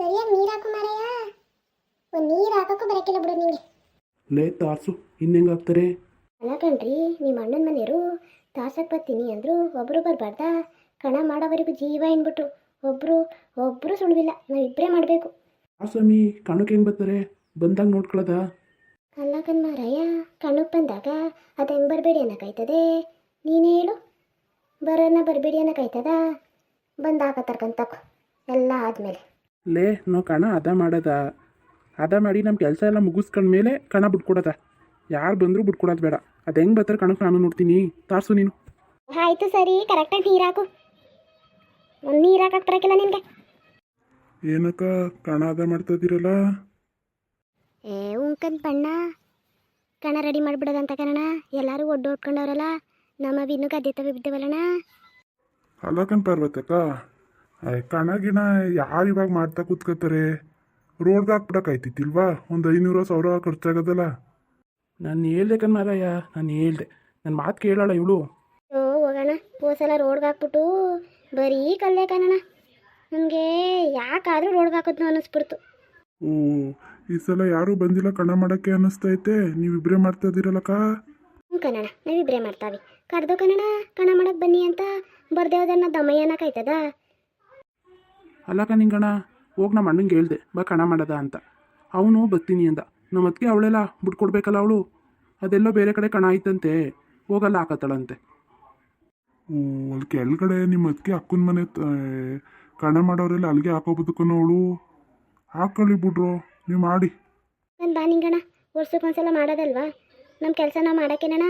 ಸರಿಯಾಗಿ ನೀರು ಹಾಕು ಮಾರಯ್ಯ ಒಂದು ನೀರು ಹಾಕೋಕ್ಕೂ ಬರೋಕ್ಕಿಲ್ಲ ಬಿಡು ನಿಂಗೆ. ಲೇ ತಾರ್ಸು ಇನ್ನೆಂಗೆ ಹಾಕ್ತಾರೆ ಅಲ್ಲ ಕಣ್ರಿ ನಿಮ್ಮ ಅಣ್ಣನ ಮನೆಯವರು ತಾಸಕ್ಕೆ ಬರ್ತೀನಿ ಅಂದರು ಒಬ್ಬರು ಬರಬಾರ್ದ? ಕಣ ಮಾಡೋವರೆಗೂ ಜೀವ ಏನ್ಬಿಟ್ರು. ಒಬ್ಬರು ಒಬ್ಬರು ಸುಳಿವಿಲ್ಲ. ನಾವಿಬ್ಬರೇ ಮಾಡಬೇಕು. ಆ ಸ್ವಾಮಿ ಕಣಕ್ಕೆ ಹೆಂಗೆ ಬರ್ತಾರೆ? ಬಂದಾಗ ನೋಡ್ಕೊಳ್ಳೋದ ಅಲ್ಲ ಕಣ್ಮಾರಯ್ಯ ಕಣಕ್ಕೆ ಬಂದಾಗ ಅದು ಹೆಂಗೆ ಬರಬೇಡಿ ಅನ್ನೋಕ್ಕಾಯ್ತದೆ ನೀನೇ ಹೇಳು. ಬರೋಣ ಬರಬೇಡಿ ಅನ್ನೋಕ್ಕಾಯ್ತದ ಬಂದು ಹಾಕತ್ತರ್ಕಂತಕೊ ಎಲ್ಲ ಆದಮೇಲೆ. ಲೇ ನಾವು ಕಣ ಅದ ಮಾಡದ. ಅದ ಮಾಡಿ ನಮ್ಮ ಕೆಲಸ ಎಲ್ಲ ಮುಗಿಸ್ಕೊಂಡ್ಮೇಲೆ ಕಣ ಬಿಟ್ಕೊಡದ. ಯಾರು ಬಂದರೂ ಬಿಟ್ಕೊಡೋದು ಬೇಡ. ಅದು ಹೆಂಗೆ ಬರ್ತಾರೆ ಕಣಕ್ಕೆ ನಾನು ನೋಡ್ತೀನಿ. ತಾರ್ಸು ನೀನು. ಆಯಿತು ಸರಿ ಕರೆಕ್ಟಾಗಿ ನೀರು ಹಾಕು. ಒಂದು ನೀರು ಹಾಕಕ್ಕೆ ಬರೋಕ್ಕಿಲ್ಲ ನಿನಗೆ. ಏನಕ್ಕ ಕಣ ಅದ ಮಾಡ್ತಾ ಇದ್ದೀರಲ್ಲ ಏ ಉಂಕನ್ ಬಣ್ಣ ಕಣ ರೆಡಿ ಮಾಡಿಬಿಡೋದಂತ ಕಣಣ ಎಲ್ಲರೂ ಒಡ್ಡ ಹೊಡ್ಕೊಂಡವ್ರಲ್ಲ ನಮ್ಮ ಇನ್ನೂ ಗದ್ದೆ ತವೆ ಅಲ್ಲ ಕಣ್ ಪಾರ್ವತಕ್ಕ ಗಿಣ ಯಾರು ಇವಾಗ ಮಾಡ್ತಾ ಕೂತ್ಕೋತಾರೆ ರೋಡ್ಗೆ ಹಾಕ್ಬಿಡಕ್ಕಾಯ್ತಿತ್ತಿಲ್ವಾ? ಒಂದು ಐನೂರು ಸಾವಿರ ಖರ್ಚಾಗದಲ್ಲ. ನಾನು ಹೇಳ್ದೆ ಕಣ್ಮಾರಯ್ಯ ನಾನು ಹೇಳ್ದೆ. ನನ್ನ ಮಾತು ಕೇಳೋಣ ಇವಳು. ಓ ಹೋಗೋಣ. ಹೋಸಲ ರೋಡ್ಗೆ ಹಾಕ್ಬಿಟ್ಟು ಬರೀ ಕಲ್ಲೆ ಕಣಣ ನಮಗೆ ಯಾಕಾದರೂ ರೋಡ್ಗೆ ಹಾಕೋದ್ನು ಅನ್ನಿಸ್ಬಿಡ್ತು. ಓ ಈ ಸಲ ಯಾರೂ ಬಂದಿಲ್ಲ ಕಣ ಮಾಡಕ್ಕೆ ಅನ್ನಿಸ್ತೈತೆ. ನೀವಿಬ್ರೇ ಮಾಡ್ತಾ ಇದ್ದೀರಲ್ಲಕ್ಕ ಹ್ಞೂ ಕಣ ನಾವಿಬ್ಬರೇ ಮಾಡ್ತಾವಿ. ಕರೆದು ಕಣಣ ಕಣ ಮಾಡಕ್ಕೆ ಬನ್ನಿ ಅಂತ ಬರ್ದೇವದನ್ನ ದಮಯ್ಯನ ಕಾಯ್ತದ? ಅಲ್ಲಕ್ಕ ನಿಂಗಣ ಹೋಗಿ ನಮ್ಮ ಅಣ್ಣಂಗೆ ಹೇಳ್ದೆ ಬಾ ಕಣ ಮಾಡದ ಅಂತ. ಅವನು ಬರ್ತೀನಿ ಅಂದ. ನಮ್ಮ ಅದಕ್ಕೆ ಅವಳೆಲ್ಲ ಬಿಟ್ಕೊಡ್ಬೇಕಲ್ಲ ಅವಳು? ಅದೆಲ್ಲೋ ಬೇರೆ ಕಡೆ ಕಣ ಆಯ್ತಂತೆ ಹೋಗಲ್ಲ ಹಾಕತ್ತಳಂತೆ ಓ ಅಲ್ಲಿ ಕೆಳಗಡೆ ನಿಮ್ಮ ಅದಕ್ಕೆ ಅಕ್ಕನ ಮನೆ ತ- ಕಣ ಮಾಡೋರೆಲ್ಲ ಅಲ್ಲಿಗೆ ಹಾಕೋಬೋದಕ್ಕನೋ ಅವಳು? ಹಾಕೊಳ್ಳಿ ಬಿಡ್ರು ನೀವು ಮಾಡಿ. ನಾನು ಬಾ ನಿಂಗಣ ವರ್ಷಕ್ಕೊಂದ್ಸಲ ಮಾಡೋದಲ್ವಾ? ನಮ್ಮ ಕೆಲಸ ನಾವು ಮಾಡೋಕ್ಕೇನಣ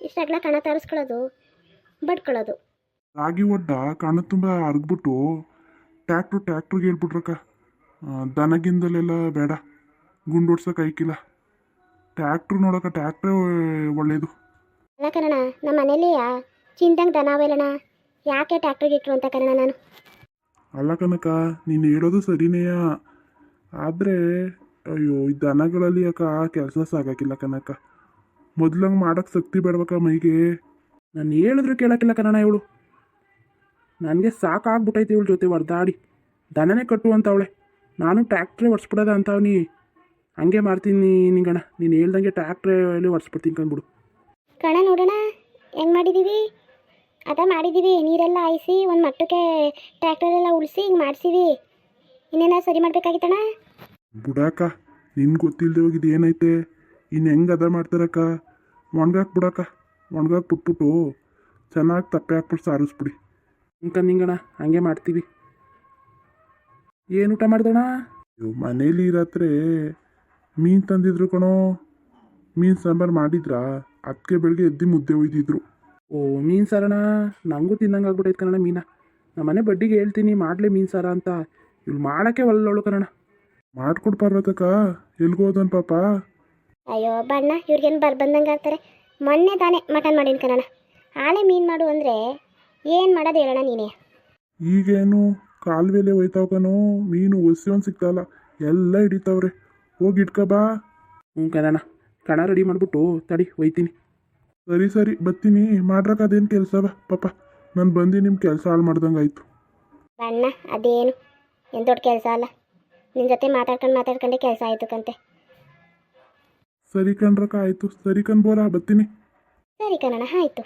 ಇಷ್ಟಾಗ್ಲ ಕಣ ತರಿಸ್ಕೊಳ್ಳೋದು ಬಡ್ಕೊಳ್ಳೋದು. ರಾಗಿ ಒಡ್ಡ ಕಣ ತುಂಬ ಹರ್ಗ್ಬಿಟ್ಟು ಟ್ಯಾಕ್ಟ್ರು ಟ್ಯಾಕ್ಟ್ರಿಗೆ ಹೇಳ್ಬಿಟ್ರಕ್ಕ. ದನಗಿಂದಲೆಲ್ಲ ಬೇಡ. ಗುಂಡೋಡ್ಸಕ್ಕೆ ಐಕಿಲ್ಲ. ಟ್ಯಾಕ್ಟ್ರು ನೋಡಕ್ಕ ಟ್ಯಾಕ್ಟ್ರೇ ಒಳ್ಳೇದು. ಅಲ್ಲ ಕಣಣ ನಮ್ಮ ಮನೇಲಿ ಚಿಂದಂಗೆ ದನ ಅವೆಲ್ಲಣ್ಣ ಯಾಕೆ ಟ್ಯಾಕ್ಟ್ರಿಗೆ ಇಟ್ರು ಅಂತ ಕಣಣ ನಾನು? ಅಲ್ಲ ಕನಕ ನೀನು ಹೇಳೋದು ಸರಿನೇಯ? ಆದರೆ ಅಯ್ಯೋ ಈ ದನಗಳಲ್ಲಿ ಅಕ್ಕ ಆ ಕೆಲಸ ಸಾಗಾಕಿಲ್ಲ ಕನಕ. ಮೊದ್ಲಂಗೆ ಮಾಡಕ್ಕೆ ಶಕ್ತಿ ಬೇಡ್ಬೇಕ ಮೈಗೆ. ನಾನು ಹೇಳಿದ್ರು ಕೇಳಕ್ಕಿಲ್ಲ ಕನ್ನಡ ಇವಳು. ನನಗೆ ಸಾಕಾಗ್ಬಿಟ್ಟೈತೆ ಇವಳ ಜೊತೆ ಹೊಡೆದಾಡಿ ದನನೇ ಕಟ್ಟು ಅಂತವಳೆ ನಾನು ಟ್ಯಾಕ್ಟ್ರೇ ಒಡ್ಸ್ಬಿಡೋದ ಅಂತವನಿ ಹಂಗೆ ಮಾಡ್ತೀನಿ ನಿಂಗಣ ನೀನು ಹೇಳ್ದಂಗೆ ಟ್ಯಾಕ್ಟ್ರೇ ಒಡ್ಸ್ಬಿಡ್ತೀನಿ ಕಂದ್ಬಿಡು. ಕಣ ನೋಡೋಣ. ಹೆಂಗೆ ಮಾಡಿದ್ದೀವಿ ಅದ ಮಾಡಿದ್ದೀವಿ ನೀರೆಲ್ಲ ಹಾಯಿಸಿ ಒಂದು ಮಟ್ಟಕ್ಕೆ ಟ್ರ್ಯಾಕ್ಟರೆಲ್ಲ ಉಳಿಸಿ ಹಿಂಗೆ ಮಾಡಿಸಿವಿ. ಇನ್ನೇನ ಸರಿ ಮಾಡ್ಬೇಕಾಗಿತ್ತಣ್ಣ? ಬಿಡಕ್ಕ ನಿನ್ಗೆ ಗೊತ್ತಿಲ್ಲದೆ ಹೋಗಿದ್ದು ಏನೈತೆ? ಇನ್ನು ಹೆಂಗೆ ಅದ ಮಾಡ್ತಾರಕ್ಕ? ಒಣಗಾಕ್ ಬಿಡಕ್ಕ ಒಣಗಾಕ್ ಬಿಟ್ಬಿಟ್ಟು ಚೆನ್ನಾಗಿ ತಪ್ಪೆ ಹಾಕ್ಬಿಟ್ಟು ಸಾರಿಸ್ಬಿಡಿ. ನಿಂಗಣ ಹಂಗೆ ಮಾಡ್ತೀವಿ. ಏನು ಊಟ ಮಾಡ್ದಣ? ಅಯ್ಯೋ ಮನೇಲಿ ಇರತ್ರೆ ಮೀನು ತಂದಿದ್ರು ಕಣೋ. ಮೀನು ಸಾಂಬಾರು ಮಾಡಿದ್ರಾ? ಅದಕ್ಕೆ ಬೆಳಗ್ಗೆ ಎದ್ದು ಮುದ್ದೆ ಒಯ್ದಿದ್ರು. ಓ ಮೀನು ಸಾರಣ ನನಗೂ ತಿನ್ನಂಗೆ ಆಗ್ಬಿಟ್ಟೈತೆ ಕನ್ನಡ ಮೀನಾ. ನಮ್ಮ ಮನೆ ಬಡ್ಡಿಗೆ ಹೇಳ್ತೀನಿ ಮಾಡಲೇ ಮೀನು ಸಾರ ಅಂತ. ಇವ್ಳು ಮಾಡೋಕ್ಕೆ ಒಳ್ಳೊಳು ಕನ್ನಡ ಮಾಡ್ಕೊಡ್ ಪಾರ್ವತಕ್ಕ ಎಲ್ಗೋದನ್ ಪಾಪ. ಅಯ್ಯೋ ಬಣ್ಣ ಇವ್ರಿಗೇನು ಬರ್ ಬಂದಂಗೆ ಆಗ್ತಾರೆ. ಮೊನ್ನೆ ತಾನೇ ಮಟನ್ ಮಾಡೀನಿ ಕಣಣ್ಣ. ಆಳೆ ಮೀನು ಮಾಡು ಅಂದರೆ ಏನು ಮಾಡೋದು ಹೇಳೋಣ ನೀನೇ? ಈಗೇನು? ಕಾಲುವೆಲೆ ಹೋಯ್ತಾವ ಕಣೋ. ಮೀನು ಒಸಿ ಒಂದು ಸಿಗ್ತಾವಲ್ಲ ಎಲ್ಲ ಹಿಡಿತಾವ್ರೆ. ಹೋಗಿ ಇಟ್ಕೋ ಬಾ. ಹ್ಞೂ ಕಣ ಕಣ ರೆಡಿ ಮಾಡಿಬಿಟ್ಟು ತಡಿ ಒಯ್ತೀನಿ ಸರಿ ಸರಿ. ಬರ್ತೀನಿ. ಮಾಡ್ರಕ್ಕ ಅದೇನು ಕೆಲಸ ಬಾ. ಪಾಪ ನಾನು ಬಂದು ನಿಮ್ಮ ಕೆಲಸ ಹಾಳು ಮಾಡ್ದಂಗೆ ಆಯಿತು. ಬಣ್ಣ ಅದೇನು? ಏನು ದೊಡ್ಡ ಕೆಲಸ ಅಲ್ಲ. ನಿನ್ನ ಜೊತೆ ಮಾತಾಡ್ಕೊಂಡು ಮಾತಾಡ್ಕೊಂಡೆ ಕೆಲಸ ಆಯಿತು ಕಂತೆ. ಸರಿ ಕಣ್ರಕ್ಕ ಆಯಿತು. ಸರಿ ಕಣ್ ಬೋರ ಬರ್ತೀನಿ. ಸರಿ ಕಣಣ್ಣ ಆಯಿತು.